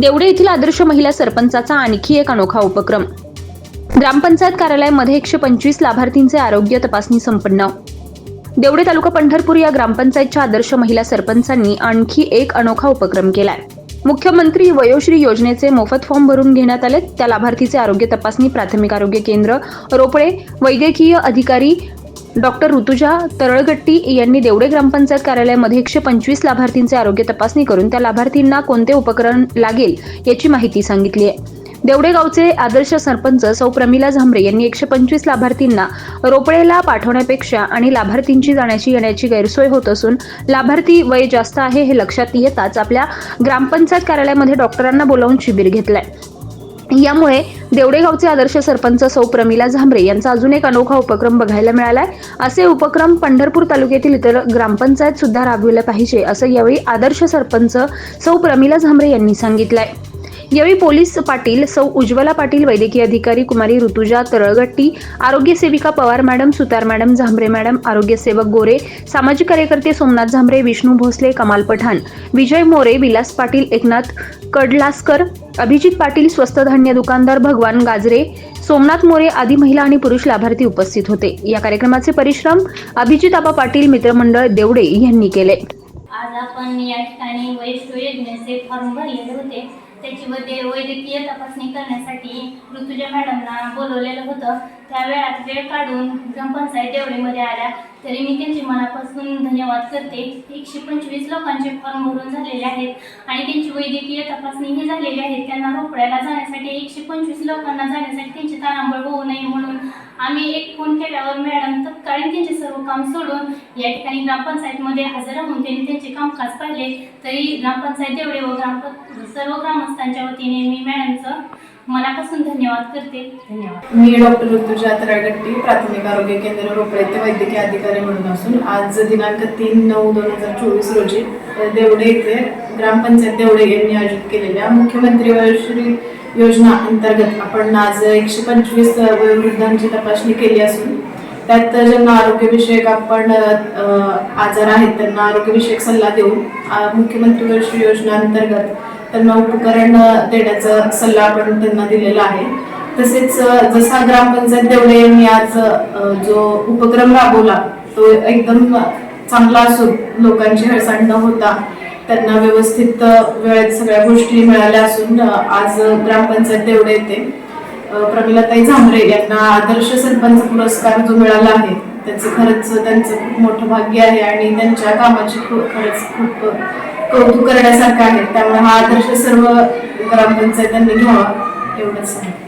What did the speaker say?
देवडे येथील आदर्श महिला सरपंचाचा आणखी एक अनोखा उपक्रम. ग्रामपंचायत कार्यालयामध्ये एकशे पंचवीस लाभार्थींचे आरोग्य तपासणी संपन्न. देवडे तालुका पंढरपूर या ग्रामपंचायतच्या आदर्श महिला सरपंचांनी आणखी एक अनोखा उपक्रम केलाय. मुख्यमंत्री वयोश्री योजनेचे मोफत फॉर्म भरून घेण्यात आले त्या लाभार्थीचे आरोग्य तपासणी प्राथमिक आरोग्य केंद्र रोपळे वैद्यकीय अधिकारी डॉक्टर ऋतुजा तरळगट्टी यांनी देवडे ग्रामपंचायत कार्यालयामध्ये एकशे पंचवीस लाभार्थींचे आरोग्य तपासणी करून त्या लाभार्थींना कोणते उपकरण लागेल याची माहिती सांगितली आहे. देवडे गावचे आदर्श सरपंच सौ प्रमिला झांबरे यांनी एकशे पंचवीस लाभार्थींना रोपडेला पाठवण्यापेक्षा आणि लाभार्थींची जाण्याची येण्याची गैरसोय होत असून लाभार्थी वय जास्त आहे हे लक्षात येताच आपल्या ग्रामपंचायत कार्यालयामध्ये डॉक्टरांना बोलावून शिबिर घेतलंय. यामुळे देवडेगावचे आदर्श सरपंच सौ प्रमिला झांबरे यांचा अजून एक अनोखा उपक्रम बघायला मिळालाय. असे उपक्रम पंढरपूर तालुक्यातील इतर ग्रामपंचायत सुद्धा राबविले पाहिजे असं यावेळी आदर्श सरपंच सौ प्रमिला झांबरे यांनी सांगितलंय. यावेळी पोलीस पाटील सौ उज्ज्वला पाटील वैद्यकीय अधिकारी कुमारी ऋतुजा तरळगट्टी आरोग्य सेविका Pawar madam Sutar madam Zambare madam आरोग्य सेवक गोरे सामाजिक कार्यकर्ते सोमनाथ झांबरे विष्णू भोसले कमाल पठाण विजय मोरे विलास पाटील एकनाथ कडलासकर अभिजित पाटील स्वस्त धान्य दुकानदार भगवान गाजरे सोमनाथ मोरे आदी महिला आणि पुरुष लाभार्थी उपस्थित होते. या कार्यक्रमाचे परिश्रम अभिजित आबा पाटील मित्रमंडळ देवडे यांनी केले. आज आपण या ठिकाणी योजनेचे फॉर्म भरलेले होते. त्याच्यामध्ये वैद्यकीय तपासणी करण्यासाठी ऋतुजा मॅडमना बोलवलेलं होतं. त्या वेळात वेळ काढून ग्रामपंचायत देवळीमध्ये आल्या. तरी मी त्यांचे मनापासून धन्यवाद करते. एकशे पंचवीस लोकांचे फॉर्म भरून झालेले आहेत आणि त्यांची वैद्यकीय तपासणीही झालेली आहे. त्यांना रोपड्याला जाण्यासाठी एकशे पंचवीस लोकांना जाण्यासाठी त्यांची तारांबळ होऊ नये म्हणून आम्ही एक फोन केल्यावर मॅडम तत्कालीन त्यांचे सर्व काम सोडून या ठिकाणी ग्रामपंचायतमध्ये हजर राहून त्यांनी त्यांचे कामकाज पाहिले. तरी ग्रामपंचायत एवढे व ग्राम सर्व ग्रामस्थांच्या वतीने मी मॅडमचं मनापासून धन्यवाद करते. धन्यवाद. मी डॉक्टर ऋतुजा तरागट्टी प्राथमिक आरोग्य केंद्र रोपडे येथे वैद्यकीय अधिकारी म्हणून असून आज दिनांक तीन नऊ दोन हजार चोवीस रोजी देवडे येथे ग्रामपंचायत देवडे यांनी आयोजित केलेल्या मुख्यमंत्री श्री योजना अंतर्गत आपण आज एकशे पंचवीस वयोवृद्धांची तपासणी केली असून त्यात ज्यांना आरोग्यविषयक आपण आजार आहेत त्यांना आरोग्यविषयक सल्ला देऊन मुख्यमंत्री वर्ष योजना अंतर्गत त्यांना उपकरण देण्याचा सल्ला आपण त्यांना दिलेला आहे. तसेच जसा ग्रामपंचायत देवळे यांनी आज जो उपक्रम राबवला तो एकदम चांगला असून लोकांची हळसांड न होता त्यांना व्यवस्थित वेळेत सगळ्या गोष्टी मिळाल्या असून आज ग्रामपंचायत देवळे येते प्रमिलाताई झांबरे यांना आदर्श सरपंच पुरस्कार जो मिळाला आहे त्याचं खरंच त्यांचं खूप मोठं भाग्य आहे आणि त्यांच्या कामाची खूप खरंच खूप कौतुक करण्यासारखं आहे. त्यामुळे हा आदर्श सर्व ग्रामपंचायतांनी घ्यावा एवढंच आहे.